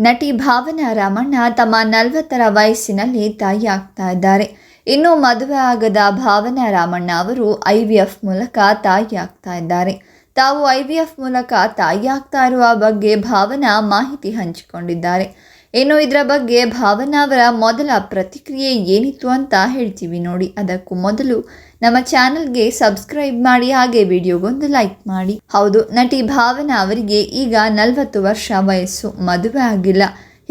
ನಟಿ ಭಾವನಾ ರಾಮಣ್ಣ ತಮ್ಮ ನಲವತ್ತರ ವಯಸ್ಸಿನಲ್ಲಿ ತಾಯಿ ಆಗ್ತಾ ಇದ್ದಾರೆ. ಇನ್ನು ಮದುವೆ ಆಗದ ಭಾವನಾ ರಾಮಣ್ಣ ಅವರು ಐ ವಿ ಎಫ್ ಮೂಲಕ ತಾಯಿ ಆಗ್ತಾ ಇದ್ದಾರೆ. ತಾವು ಐ ವಿ ಎಫ್ ಮೂಲಕ ತಾಯಿ ಆಗ್ತಾ ಇರುವ ಬಗ್ಗೆ ಭಾವನಾ ಮಾಹಿತಿ ಹಂಚಿಕೊಂಡಿದ್ದಾರೆ. ಇನ್ನು ಇದರ ಬಗ್ಗೆ ಭಾವನಾ ಅವರ ಮೊದಲ ಪ್ರತಿಕ್ರಿಯೆ ಏನಿತ್ತು ಅಂತ ಹೇಳ್ತೀವಿ ನೋಡಿ. ಅದಕ್ಕೂ ಮೊದಲು ನಮ್ಮ ಚಾನಲ್ಗೆ ಸಬ್ಸ್ಕ್ರೈಬ್ ಮಾಡಿ, ಹಾಗೆ ವಿಡಿಯೋಗೊಂದು ಲೈಕ್ ಮಾಡಿ. ಹೌದು, ನಟಿ ಭಾವನಾ ಅವರಿಗೆ ಈಗ ನಲವತ್ತು ವರ್ಷ ವಯಸ್ಸು, ಮದುವೆ ಆಗಿಲ್ಲ.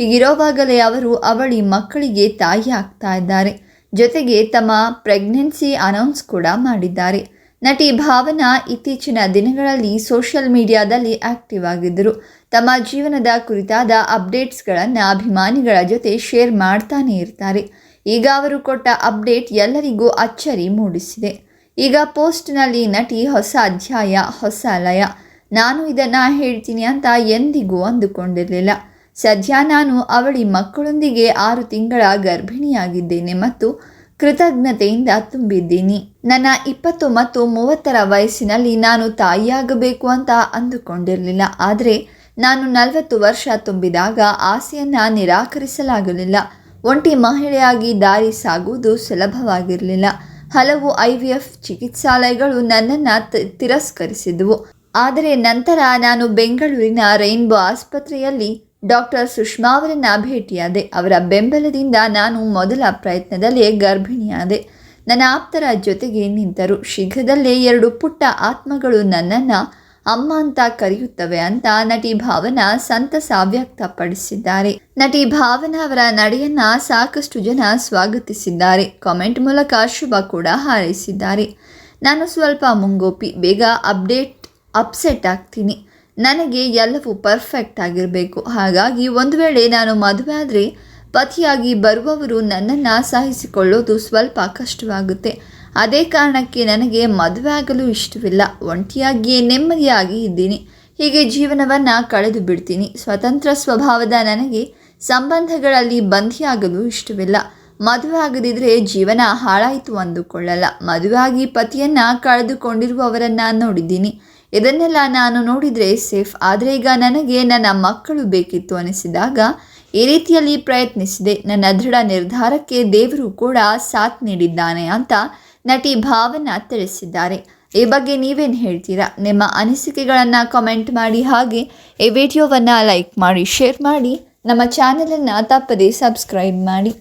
ಹೀಗಿರೋವಾಗಲೇ ಅವರು ಅವಳಿ ಮಕ್ಕಳಿಗೆ ತಾಯಿ ಆಗ್ತಾ ಇದ್ದಾರೆ. ಜೊತೆಗೆ ತಮ್ಮ ಪ್ರೆಗ್ನೆನ್ಸಿ ಅನೌನ್ಸ್ ಕೂಡ ಮಾಡಿದ್ದಾರೆ. ನಟಿ ಭಾವನಾ ಇತ್ತೀಚಿನ ದಿನಗಳಲ್ಲಿ ಸೋಷಿಯಲ್ ಮೀಡಿಯಾದಲ್ಲಿ ಆಕ್ಟಿವ್ ಆಗಿದ್ದರು. ತಮ್ಮ ಜೀವನದ ಕುರಿತಾದ ಅಪ್ಡೇಟ್ಸ್ಗಳನ್ನು ಅಭಿಮಾನಿಗಳ ಜೊತೆ ಶೇರ್ ಮಾಡ್ತಾನೇ ಇರ್ತಾರೆ. ಈಗ ಅವರು ಕೊಟ್ಟ ಅಪ್ಡೇಟ್ ಎಲ್ಲರಿಗೂ ಅಚ್ಚರಿ ಮೂಡಿಸಿದೆ. ಈಗ ಪೋಸ್ಟ್ನಲ್ಲಿ ನಟಿ ಹೊಸ ಅಧ್ಯಾಯ, ಹೊಸ ಲಯ. ನಾನು ಇದನ್ನು ಹೇಳ್ತೀನಿ ಅಂತ ಎಂದಿಗೂ ಅಂದುಕೊಂಡಿರಲಿಲ್ಲ. ಸದ್ಯ ನಾನು ಅವಳಿ ಮಕ್ಕಳೊಂದಿಗೆ ಆರು ತಿಂಗಳ ಗರ್ಭಿಣಿಯಾಗಿದ್ದೇನೆ ಮತ್ತು ಕೃತಜ್ಞತೆಯಿಂದ ತುಂಬಿದ್ದೀನಿ. ನನ್ನ ಇಪ್ಪತ್ತು ಮತ್ತು ಮೂವತ್ತರ ವಯಸ್ಸಿನಲ್ಲಿ ನಾನು ತಾಯಿಯಾಗಬೇಕು ಅಂತ ಅಂದುಕೊಂಡಿರಲಿಲ್ಲ. ಆದರೆ ನಾನು ನಲವತ್ತು ವರ್ಷ ತುಂಬಿದಾಗ ಆಸೆಯನ್ನು ನಿರಾಕರಿಸಲಾಗಲಿಲ್ಲ. ಒಂಟಿ ಮಹಿಳೆಯಾಗಿ ದಾರಿ ಸಾಗುವುದು ಸುಲಭವಾಗಿರಲಿಲ್ಲ. ಹಲವು ಐ ವಿ ಎಫ್ ಚಿಕಿತ್ಸಾಲಯಗಳು ನನ್ನನ್ನು ತಿರಸ್ಕರಿಸಿದವು. ಆದರೆ ನಂತರ ನಾನು ಬೆಂಗಳೂರಿನ ರೈನ್ಬೋ ಆಸ್ಪತ್ರೆಯಲ್ಲಿ ಡಾಕ್ಟರ್ ಸುಷ್ಮಾ ಅವರನ್ನು ಭೇಟಿಯಾದೆ. ಅವರ ಬೆಂಬಲದಿಂದ ನಾನು ಮೊದಲ ಪ್ರಯತ್ನದಲ್ಲಿ ಗರ್ಭಿಣಿಯಾದೆ. ನನ್ನ ಆಪ್ತರ ಜೊತೆಗೆ ನಿಂತರು. ಶೀಘ್ರದಲ್ಲೇ ಎರಡು ಪುಟ್ಟ ಆತ್ಮಗಳು ನನ್ನನ್ನು ಅಮ್ಮ ಅಂತ ಕರೆಯುತ್ತವೆ ಅಂತ ನಟಿ ಭಾವನಾ ಸಂತಸ ವ್ಯಕ್ತಪಡಿಸಿದ್ದಾರೆ. ನಟಿ ಭಾವನಾ ಅವರ ನಡೆಯನ್ನ ಸಾಕಷ್ಟು ಜನ ಸ್ವಾಗತಿಸಿದ್ದಾರೆ. ಕಾಮೆಂಟ್ ಮೂಲಕ ಶುಭ ಕೂಡ ಹಾರೈಸಿದ್ದಾರೆ. ನಾನು ಸ್ವಲ್ಪ ಮುಂಗೋಪಿ. ಬೇಗ ಅಪ್ಡೇಟ್, ಅಪ್ಸೆಟ್ ಆಗ್ತೀನಿ. ನನಗೆ ಎಲ್ಲವೂ ಪರ್ಫೆಕ್ಟ್ ಆಗಿರಬೇಕು. ಹಾಗಾಗಿ ಒಂದು ವೇಳೆ ನಾನು ಮದುವೆ ಆದರೆ ಪತಿಯಾಗಿ ಬರುವವರು ನನ್ನನ್ನು ಸಹಿಸಿಕೊಳ್ಳೋದು ಸ್ವಲ್ಪ ಕಷ್ಟವಾಗುತ್ತೆ. ಅದೇ ಕಾರಣಕ್ಕೆ ನನಗೆ ಮದುವೆ ಆಗಲು ಇಷ್ಟವಿಲ್ಲ. ಒಂಟಿಯಾಗಿಯೇ ನೆಮ್ಮದಿಯಾಗಿ ಇದ್ದೀನಿ. ಹೀಗೆ ಜೀವನವನ್ನು ಕಳೆದು ಬಿಡ್ತೀನಿ. ಸ್ವತಂತ್ರ ಸ್ವಭಾವದ ನನಗೆ ಸಂಬಂಧಗಳಲ್ಲಿ ಬಂಧಿಯಾಗಲು ಇಷ್ಟವಿಲ್ಲ. ಮದುವೆ ಆಗದಿದ್ದರೆ ಜೀವನ ಹಾಳಾಯಿತು ಅಂದುಕೊಳ್ಳಲ್ಲ. ಮದುವೆಯಾಗಿ ಪತಿಯನ್ನು ಕಳೆದುಕೊಂಡಿರುವವರನ್ನು ನೋಡಿದ್ದೀನಿ. ಇದನ್ನೆಲ್ಲ ನಾನು ನೋಡಿದರೆ ಸೇಫ್. ಆದರೆ ಈಗ ನನಗೆ ನನ್ನ ಮಕ್ಕಳು ಬೇಕಿತ್ತು ಅನಿಸಿದಾಗ ಈ ರೀತಿಯಲ್ಲಿ ಪ್ರಯತ್ನಿಸಿದೆ. ನನ್ನ ದೃಢ ನಿರ್ಧಾರಕ್ಕೆ ದೇವರು ಕೂಡ ಸಾಥ್ ನೀಡಿದ್ದಾನೆ ಅಂತ ನಟಿ ಭಾವನಾ ತಿಳಿಸಿದ್ದಾರೆ. ಈ ಬಗ್ಗೆ ನೀವೇನು ಹೇಳ್ತೀರಾ? ನಿಮ್ಮ ಅನಿಸಿಕೆಗಳನ್ನು ಕಮೆಂಟ್ ಮಾಡಿ ಹಾಗೆ ಈ ವಿಡಿಯೋವನ್ನು ಲೈಕ್ ಮಾಡಿ ಶೇರ್ ಮಾಡಿ. ನಮ್ಮ ಚಾನಲನ್ನು ತಪ್ಪದೇ ಸಬ್ಸ್ಕ್ರೈಬ್ ಮಾಡಿ.